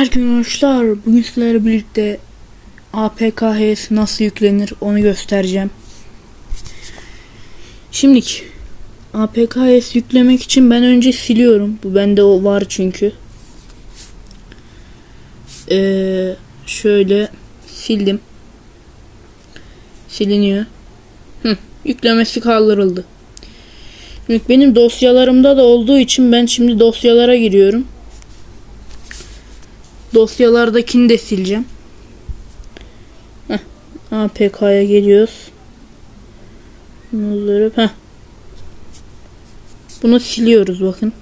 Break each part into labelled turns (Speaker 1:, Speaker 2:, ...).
Speaker 1: Herkese hoşlar. Bugün sizlerle birlikte APKHS nasıl yüklenir onu göstereceğim. Şimdilik APKHS yüklemek için ben önce siliyorum. Bu bende o var çünkü. Ee, şöyle sildim. Siliniyor. Hı, yüklemesi kaldırıldı. Şimdi benim dosyalarımda da olduğu için ben şimdi dosyalara giriyorum. Dosyalardakini de sileceğim. Heh, APK'ya geliyoruz. Bunları heh. Bunu siliyoruz bakın.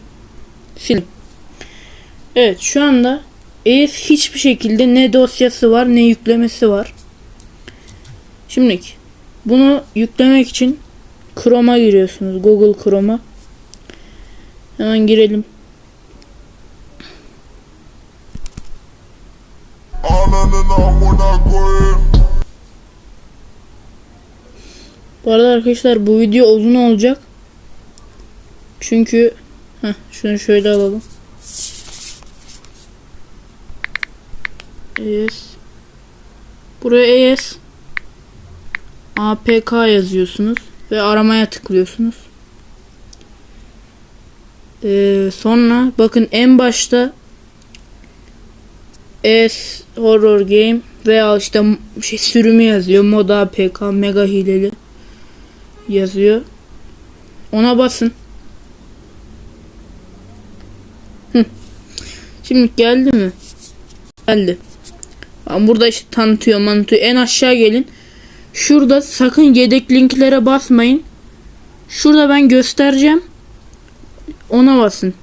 Speaker 1: Sil. Evet şu anda ES hiçbir şekilde ne dosyası var ne yüklemesi var. Şimdi bunu yüklemek için Chrome'a giriyorsunuz. Google Chrome'a. Hemen girelim.
Speaker 2: Ananın amına.
Speaker 1: Bu arada arkadaşlar bu video uzun olacak. Çünkü heh, şunu şöyle alalım. ES Buraya ES APK yazıyorsunuz ve aramaya tıklıyorsunuz. Ee, sonra bakın en başta ES Horror Game veya işte şey sürümü yazıyor. Mod APK mega hileli yazıyor. Ona basın. Şimdi geldi mi? Geldi. Ben burada işte tanıtıyor manıtıyor. En aşağı gelin. Şurada sakın yedek linklere basmayın. Şurada ben göstereceğim. Ona basın.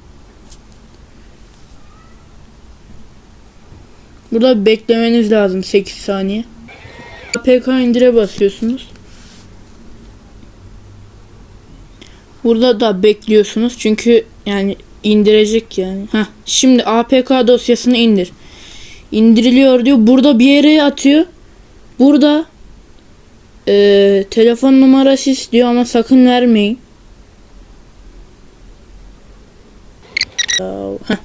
Speaker 1: Burada beklemeniz lazım 8 saniye. APK indire basıyorsunuz. Burada da bekliyorsunuz çünkü yani indirecek yani. Heh, şimdi APK dosyasını indir. İndiriliyor diyor. Burada bir yere atıyor. Burada eee, telefon numarası istiyor ama sakın vermeyin. Heh.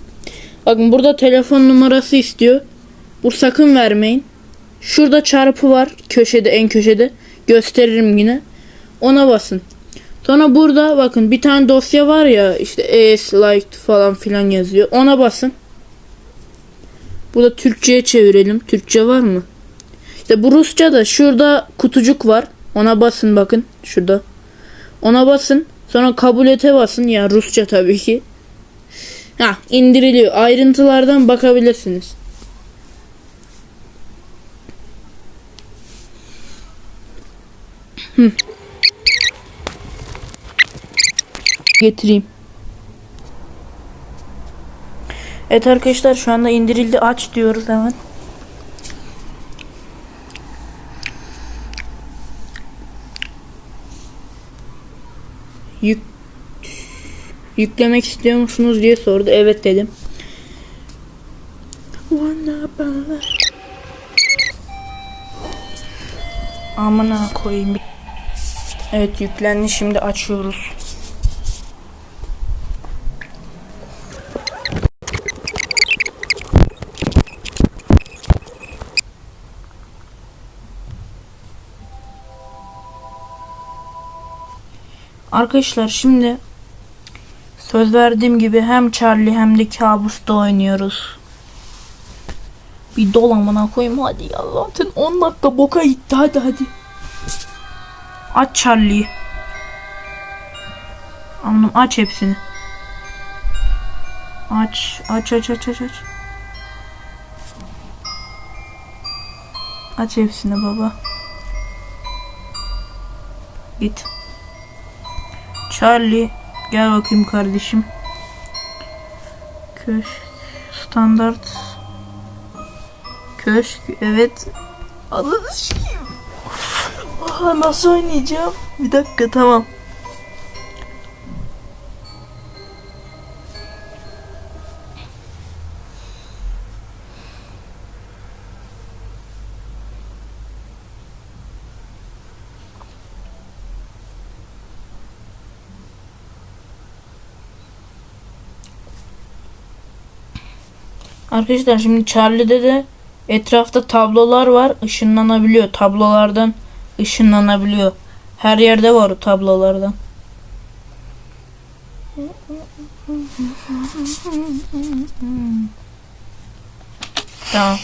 Speaker 1: Bakın burada telefon numarası istiyor. Bu sakın vermeyin. Şurada çarpı var köşede en köşede. Gösteririm yine. Ona basın. Sonra burada bakın bir tane dosya var ya işte es liked falan filan yazıyor. Ona basın. Burada Türkçe'ye çevirelim. Türkçe var mı? İşte bu Rusça da şurada kutucuk var. Ona basın bakın şurada. Ona basın. Sonra kabul ete basın. Ya Rusça tabii ki. Ha indiriliyor. Ayrıntılardan bakabilirsiniz. Hı. Getireyim. Evet arkadaşlar şu anda indirildi. Aç diyoruz hemen. Yük yüklemek istiyor musunuz diye sordu. Evet dedim. Amına koyayım. Evet yüklendi. Şimdi açıyoruz. Arkadaşlar şimdi söz verdiğim gibi hem Charlie hem de Kabus'ta oynuyoruz. Bir dol amına koyayım hadi ya zaten 10 dakika boka gitti hadi hadi. Aç Charlie'yi. Anladım aç hepsini. Aç aç aç aç aç aç. Aç hepsini baba. Git. Charlie gel bakayım kardeşim. Köşk standart Köşk evet. Ananı Ha, nasıl oynayacağım? Bir dakika tamam. Arkadaşlar şimdi Charlie'de de etrafta tablolar var. Işınlanabiliyor. Tablolardan ışınlanabiliyor. Her yerde var o tablolardan. Tamam.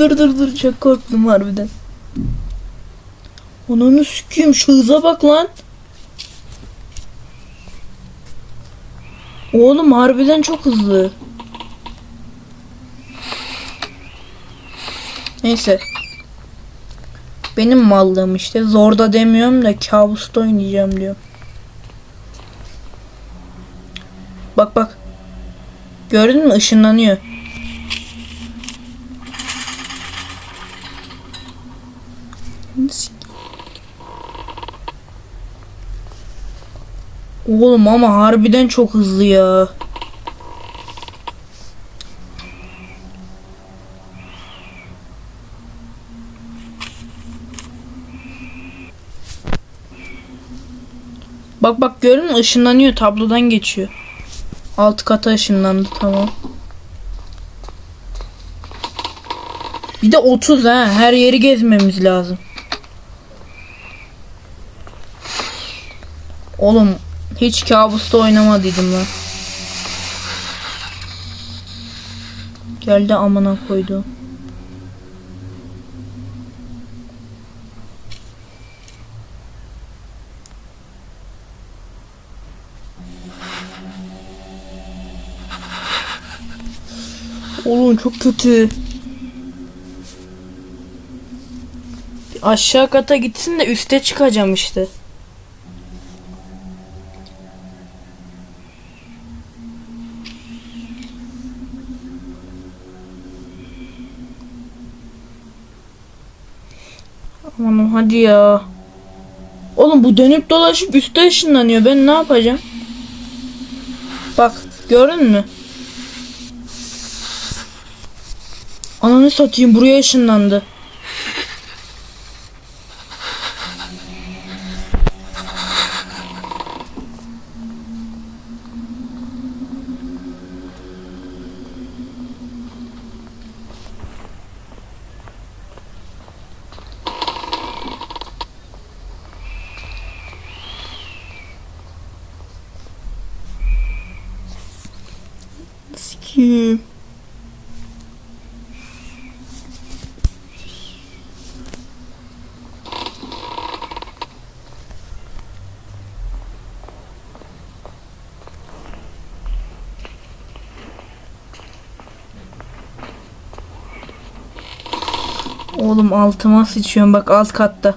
Speaker 1: Dur dur dur çok korktum harbiden. Ananı sikeyim şu hıza bak lan. Oğlum harbiden çok hızlı. Neyse. Benim mallığım işte. Zorda demiyorum da kabusta oynayacağım diyor. Bak bak. Gördün mü? Işınlanıyor. Oğlum ama harbiden çok hızlı ya. Bak bak görün ışınlanıyor tablodan geçiyor. Alt kata ışınlandı tamam. Bir de 30 ha her yeri gezmemiz lazım. Oğlum hiç kabusta oynamadıydım ben. Geldi amına koydu. Oğlum çok kötü. Aşağı kata gitsin de üste çıkacağım işte. Aman hadi ya. Oğlum bu dönüp dolaşıp üste ışınlanıyor. Ben ne yapacağım? Bak gördün mü? Ananı satayım buraya ışınlandı. Sikiyim. Oğlum altıma sıçıyorum bak alt katta.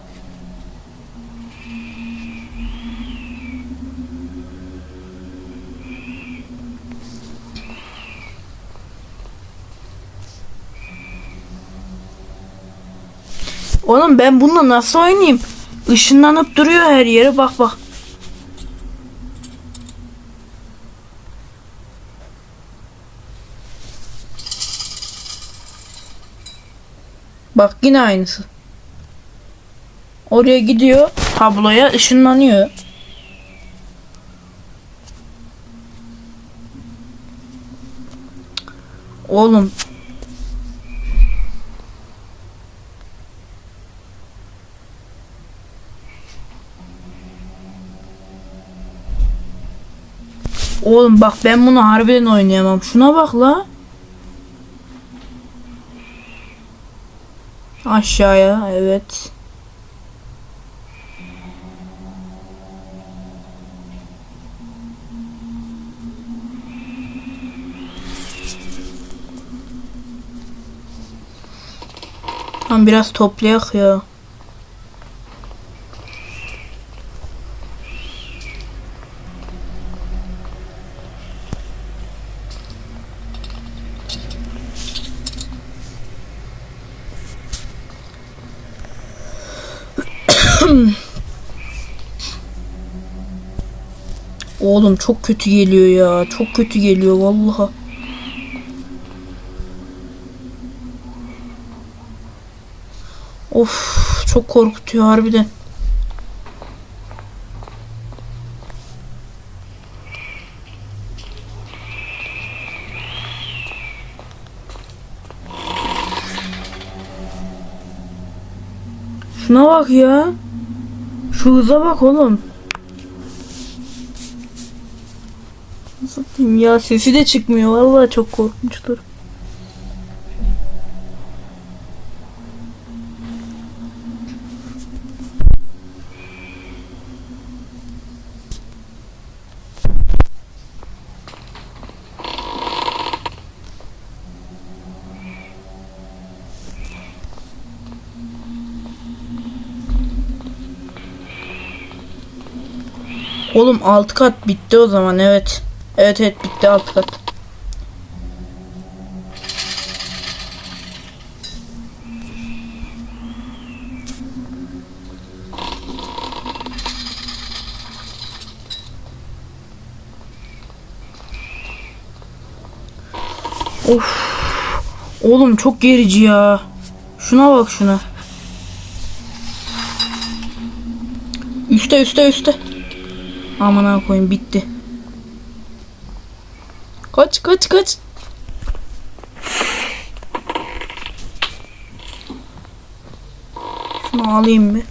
Speaker 1: Oğlum ben bununla nasıl oynayayım? Işınlanıp duruyor her yere bak bak. Bak yine aynısı. Oraya gidiyor tabloya ışınlanıyor. Oğlum Oğlum bak ben bunu harbiden oynayamam. Şuna bak la. Aşağıya evet. Tam biraz toplayak ya. Oğlum çok kötü geliyor ya. Çok kötü geliyor vallahi. Of çok korkutuyor harbiden. Şuna bak ya. Şu hıza bak oğlum. Nasıl diyeyim ya sesi de çıkmıyor. Vallahi çok korkunçtur. Oğlum alt kat bitti o zaman evet. Evet evet bitti alt kat. Of. Oğlum çok gerici ya. Şuna bak şuna. Üste üste üste. Aman koyayım bitti. Kaç kaç kaç. Şunu alayım bir.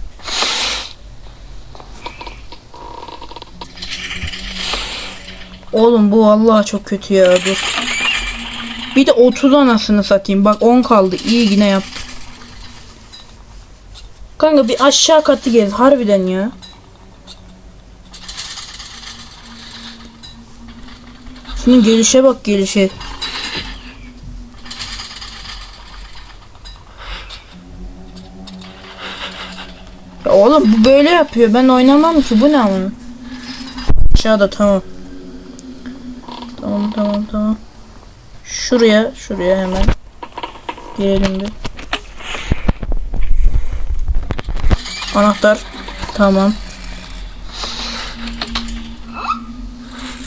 Speaker 1: Oğlum bu vallahi çok kötü ya dur. Bir de 30 anasını satayım. Bak 10 kaldı. İyi yine yaptım. Kanka bir aşağı katı gez harbiden ya. Şunun gelişe bak gelişe. Ya oğlum bu böyle yapıyor. Ben oynamam ki. Bu ne ama? Aşağıda tamam. Tamam tamam tamam. Şuraya şuraya hemen. Girelim bir. Anahtar. Tamam.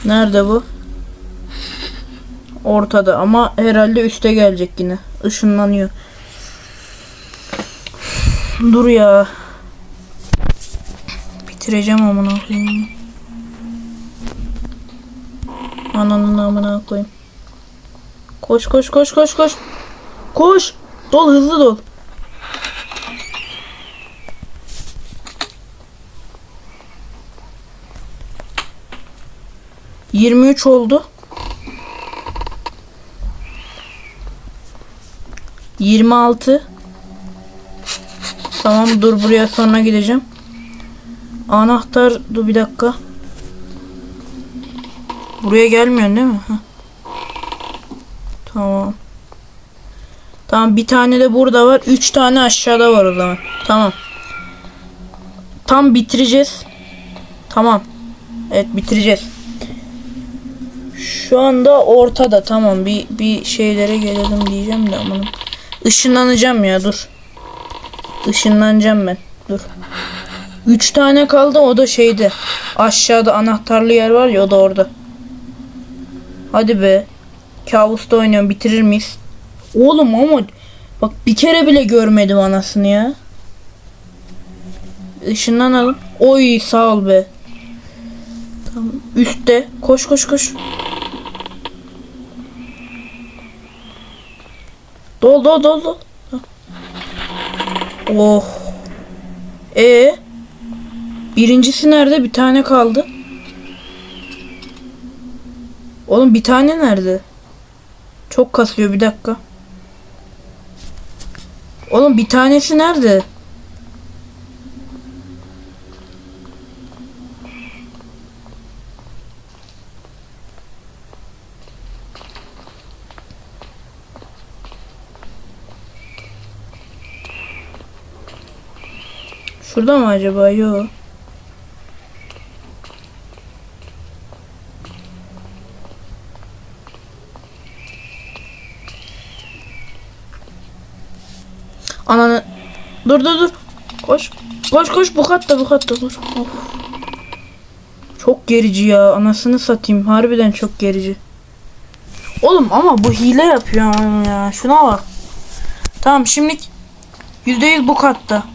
Speaker 1: Nerede bu? Ortada ama herhalde üste gelecek yine. Işınlanıyor. Dur ya. Bitireceğim amına koyayım. Ananın amına koyayım. Koş koş koş koş koş. Koş. Dol hızlı dol. Yirmi üç oldu. 26 Tamam dur buraya sonra gideceğim. Anahtar dur bir dakika. Buraya gelmiyorsun değil mi? Heh. Tamam. Tamam bir tane de burada var. Üç tane aşağıda var o zaman. Tamam. Tam bitireceğiz. Tamam. Evet bitireceğiz. Şu anda ortada tamam bir bir şeylere gelelim diyeceğim de amanım. Işınlanacağım ya dur. Işınlanacağım ben. Dur. Üç tane kaldı o da şeyde. Aşağıda anahtarlı yer var ya o da orada. Hadi be. Kabusta oynuyorum bitirir miyiz? Oğlum ama bak bir kere bile görmedim anasını ya. Işınlanalım. Oy sağ ol be. Tamam. Üstte. Koş koş koş. Dol dol dol dol. Oh. E Birincisi nerede? Bir tane kaldı. Oğlum bir tane nerede? Çok kasıyor bir dakika. Oğlum bir tanesi nerede? Şurada mı acaba? Yok. Ananı. Dur dur dur. Koş. Koş koş bu katta bu katta dur. Of. Çok gerici ya. Anasını satayım. Harbiden çok gerici. Oğlum ama bu hile yapıyor ya. Şuna bak. Tamam şimdi %100 bu katta.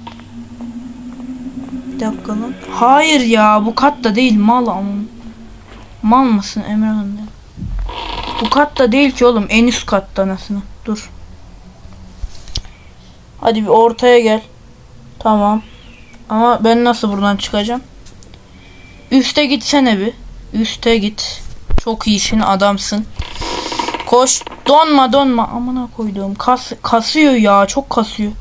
Speaker 1: Dakika lan. Hayır ya bu katta değil mal ama. Mal mısın Emrehan ya? Bu katta değil ki oğlum en üst katta anasını. Dur. Hadi bir ortaya gel. Tamam. Ama ben nasıl buradan çıkacağım? Üste gitsene bir. Üste git. Çok iyisin adamsın. Koş. Donma donma. Amına koyduğum. Kas, kasıyor ya. Çok kasıyor.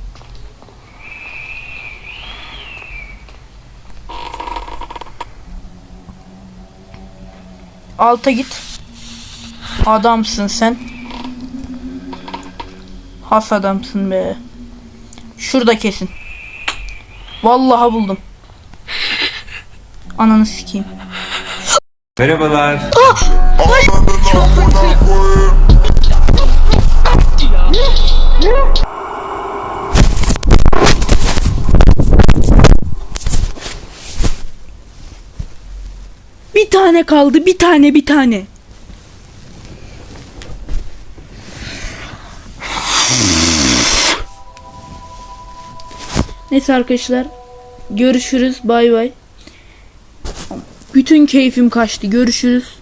Speaker 1: Alta git. Adamsın sen. Has adamsın be. Şurada kesin. Vallahi buldum. Ananı sikeyim.
Speaker 3: Merhabalar.
Speaker 2: Ananın amına
Speaker 1: tane kaldı. Bir tane bir tane. Neyse arkadaşlar. Görüşürüz. Bay bay. Bütün keyfim kaçtı. Görüşürüz.